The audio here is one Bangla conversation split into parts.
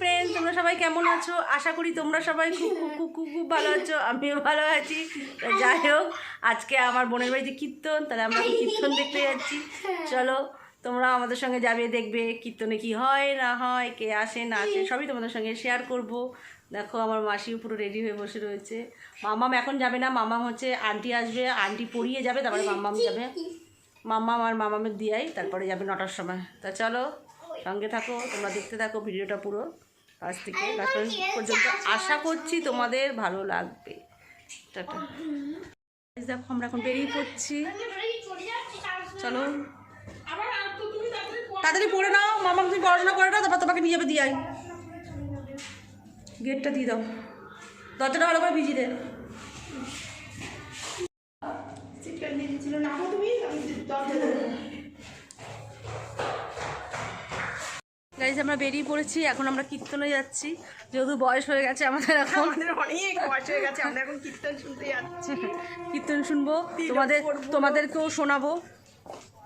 ফ্রেন্ড তোমরা সবাই কেমন আছো? আশা করি তোমরা সবাই খুব খুব খুব খুব ভালো আছো, আমিও ভালো আছি। যাই হোক, আজকে আমার বোনের বাড়িতে কীর্তন, তাহলে আমরা কীর্তন দেখতে যাচ্ছি। চলো, তোমরা আমাদের সঙ্গে যাবে, দেখবে কীর্তনে কি হয়, না হয়, কে আসে, না আসে, সবই তোমাদের সঙ্গে শেয়ার করব। দেখো, আমার মাসিও পুরো রেডি হয়ে বসে রয়েছে। মামাম এখন যাবে না, মামাম হচ্ছে আন্টি আসবে আন্টি পড়িয়ে যাবে, তারপরে মামাম যাবে। মাম্মাম আর মামামের দিয়াই, তারপরে যাবে নটার সময়। তা চলো সঙ্গে থাকো তোমরা দেখতে থাকো ভিডিওটা পুরো। কাছ থেকে লাস্ট পর্যন্ত আশা করছি তোমাদের ভালো লাগবে। টাটা। দেখো আমরা এখন বেরিয়ে পড়ছি। চলো। তাড়াতাড়ি পড়ে নাও। মামা তুমি পড়াশোনা করে নাও তারপর তোমাকে নিয়ে যাবে দিয়াই গেটটা দিয়ে দাও। দরজাটা ভালো করে ভিজিয়ে দে। গাইজ আমরা বেরিয়ে পড়েছি এখন আমরা কীর্তনে যাচ্ছি। যেহেতু বয়স হয়ে গেছে আমাদের এখন। আমাদের অনেক বয়স হয়ে গেছে আমরা এখন কীর্তন শুনতে যাচ্ছি। কীর্তন শুনব তোমাদের তোমাদেরকেও শোনাবো।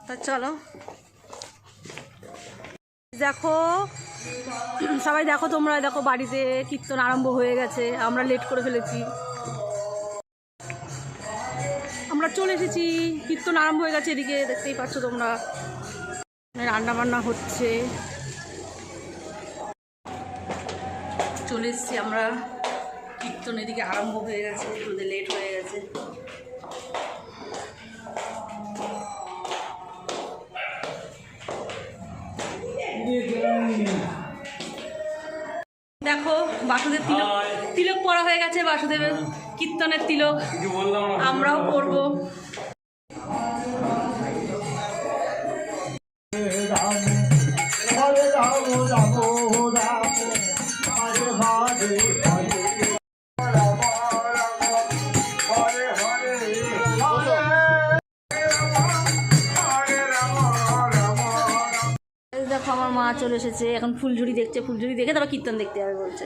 তা চলো। দেখো সবাই দেখো তোমরা দেখো বাড়িতে কীর্তন আরম্ভ হয়ে গেছে আমরা লেট করে ফেলেছি। আমরা চলে এসেছি কীর্তন আরম্ভ হয়ে গেছে এদিকে দেখতেই পাচ্ছ তোমরা। রান্না বান্না হচ্ছে। চলে এসেছি আমরা। কীর্তন এদিকে আরম্ভ হয়ে গেছে আমাদের লেট হয়ে গেছে। দেখো বাসুদেব তিলক তিলক পড়া হয়ে গেছে বাসুদেবের কীর্তনের তিলক। আমরাও রাম রাম রাম। আমার মা চলে এসেছে, এখন ফুলঝুরি দেখছে, ফুলঝুরি দেখে তারপর কীর্তন দেখতে যাবে বলছে।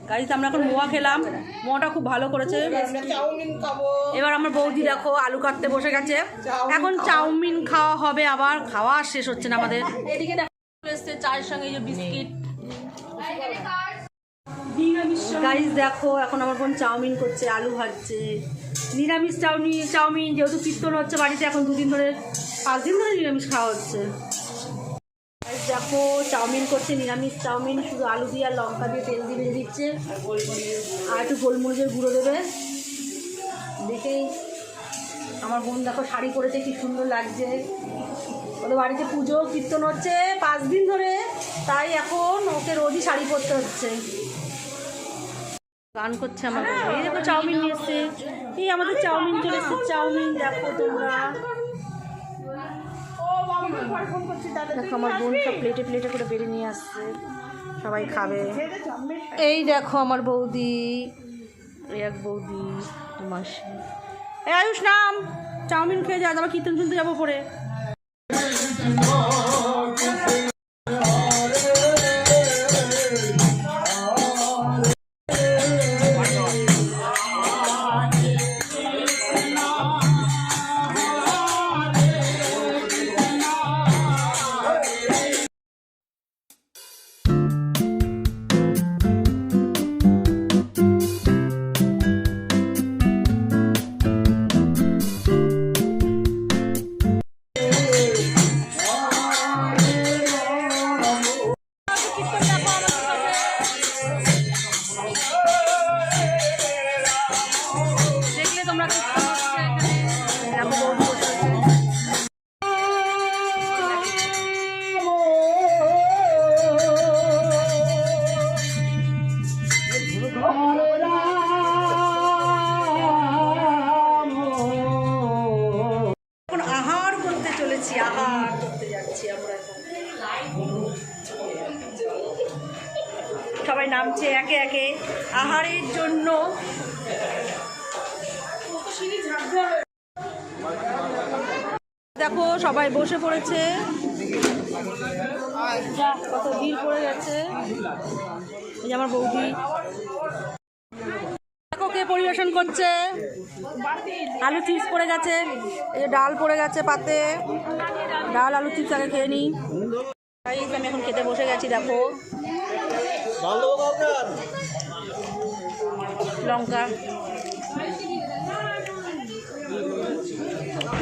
গাড়িতে আমরা এখন মোয়া খেলাম, মোয়াটা খুব ভালো করেছে। এবার আমার বৌদি দেখো আলু কাটতে বসে গেছে। এখন চাউমিন খাওয়া হবে, আবার খাওয়া শেষ হচ্ছে না আমাদের। এদিকে চায়ের সঙ্গে বিস্কিট। গাইজ দেখো, এখন আমার বোন চাউমিন করছে, আলু ভাজছে। নিরামিষ চাউমিন চাউমিন, যেহেতু কীর্তন হচ্ছে বাড়িতে, এখন দুদিন ধরে পাঁচ দিন ধরে নিরামিষ খাওয়া হচ্ছে। দেখো, চাউমিন করছে, নিরামিষ চাউমিন, শুধু আলু দিয়ে আর লঙ্কা দিয়ে তেল দিয়ে ভেজে দিচ্ছে। আর একটু গোলমরিচের গুঁড়ো দেবে। দেখেই আমার বোন দেখো শাড়ি পরেছে, কি সুন্দর লাগছে। ওদের বাড়িতে পুজো, কীর্তন হচ্ছে, পাঁচ দিন ধরে। তাই এখন ওকে রোজই শাড়ি পরতে হচ্ছে। গান করছে আমার এই দেখো চাউমিন নিয়ে এসছে। এই আমাদের চাউমিন চলে এসছে। চাউমিন দেখো তোমরা। দেখো আমার বোন সব প্লেটে প্লেটে করে বেড়ে নিয়ে আসছে। সবাই খাবে। এই দেখো আমার বৌদি। এই এক বৌদি মাসি। এই আয়ুষ নাম। চাউমিন খেয়ে যা আবার কীর্তন শুনতে যাব পরে চলেছি আহার করতে যাচ্ছি আমরা সবাই নামছে একে একে। আহারের জন্য। দেখো, সবাই বসে পড়েছে। যা, কত ভিড় পড়ে গেছে যে আমার বৌদি। পরিবেশন করছে। আলু চিপস পড়ে গেছে এই ডাল পড়ে গেছে পাতে। ডাল, আলু চিপস আগে খেয়ে নিই। আমি এখন খেতে বসে গেছি, দেখো। লঙ্কা।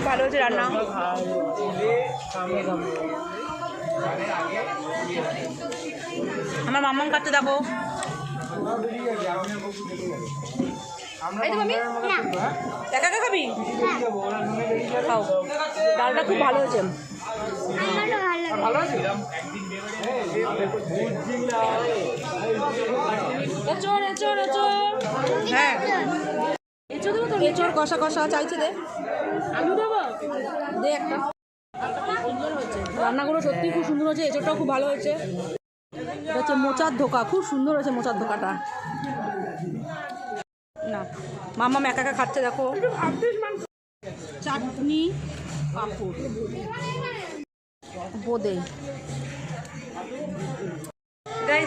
ভালো হয়েছে রান্না? আমার মাম্মাম খাচ্ছে, দেখো। একা একা খাবি? খাও। ডালটা খুব ভালো হয়েছে। এচোর হ্যাঁ। এচোর দেবো তো? এচোর কষা কষা চাইছে দে। আলু দেবো? দে একটা। রান্নাগুলো সত্যি খুব সুন্দর হয়েছে এচোরটাও খুব ভালো হয়েছে। এটা হচ্ছে মোচার ধোকা খুব সুন্দর হয়েছে মোচার ধোকাটা। না। মামা একা খাচ্ছে, দেখো। চাটনি, পাঁপড়। বোদে।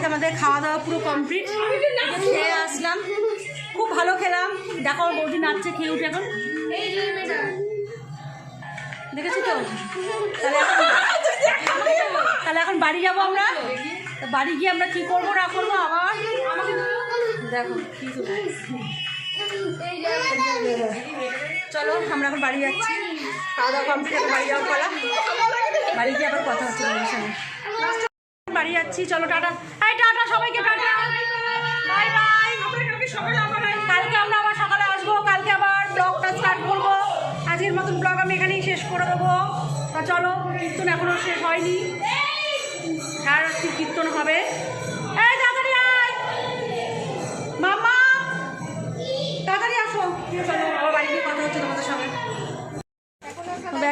আমাদের খাওয়া দাওয়া পুরো কমপ্লিট খেয়ে আসলাম। খুব ভালো খেলাম। দেখো, আমার বৌদি নাচছে, খেয়ে উঠে এখন। দেখেছি তো? তাহলে এখন বাড়ি যাব আমরা। বাড়ি গিয়ে আমরা কি করব, না করব, আবার দেখো। চলো, আমরা এখন বাড়ি যাচ্ছি। খাওয়া দাওয়া কমপ্লিট বাড়ি যাওয়ার পালা বাড়ি গিয়ে আবার কথা হচ্ছে সঙ্গে। বাড়ি যাচ্ছি, চলো, টাটা। এই, টাটা, সবাইকে, টাটা। কালকে আমরা আবার সকালে আসব, কালকে আবার ব্লগটা স্টার্ট করব। আজকের মতন ব্লগ আমি এখানেই শেষ করে দেবো। চলো, কীর্তন এখনও শেষ হয়নি। রাত্রি কীর্তন হবে।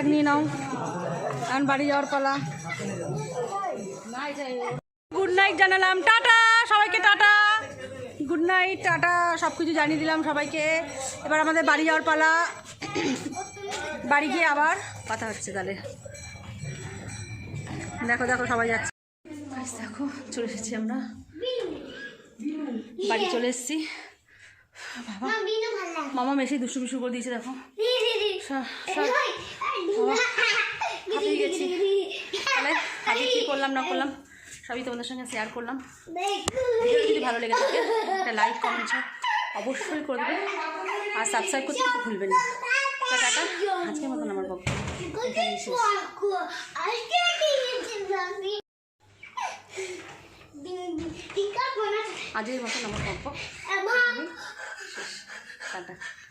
ব্যাগ নিয়ে নাও। এখন বাড়ি যাওয়ার পালা। গুড নাইট জানালাম। টাটা, সবাইকে টাটা। গুড নাইট টাটা সব কিছু জানিয়ে দিলাম সবাইকে। এবার আমাদের বাড়ি যাওয়ার পালা। বাড়ি গিয়ে আবার কথা হচ্ছে তাহলে। দেখো দেখো, সবাই যাচ্ছে। দেখো, চলে এসেছি আমরা। বাড়ি চলে এসেছি। মামা মেসেই দুষ্টু বিশু করে দিয়েছে দেখো। হাঁপিয়ে গেছি। তাহলে আগে কী করলাম না করলাম সবই তোমাদের সঙ্গে শেয়ার করলাম। যদি ভালো লেগে থাকে একটা লাইক কমেন্ট অবশ্যই করবে আর সাবস্ক্রাইব করতে কিন্তু ভুলবেন না। টাটা আজকের মতন আমার বক্তব্য আজকের মতন আমার বক্তব্য টাটা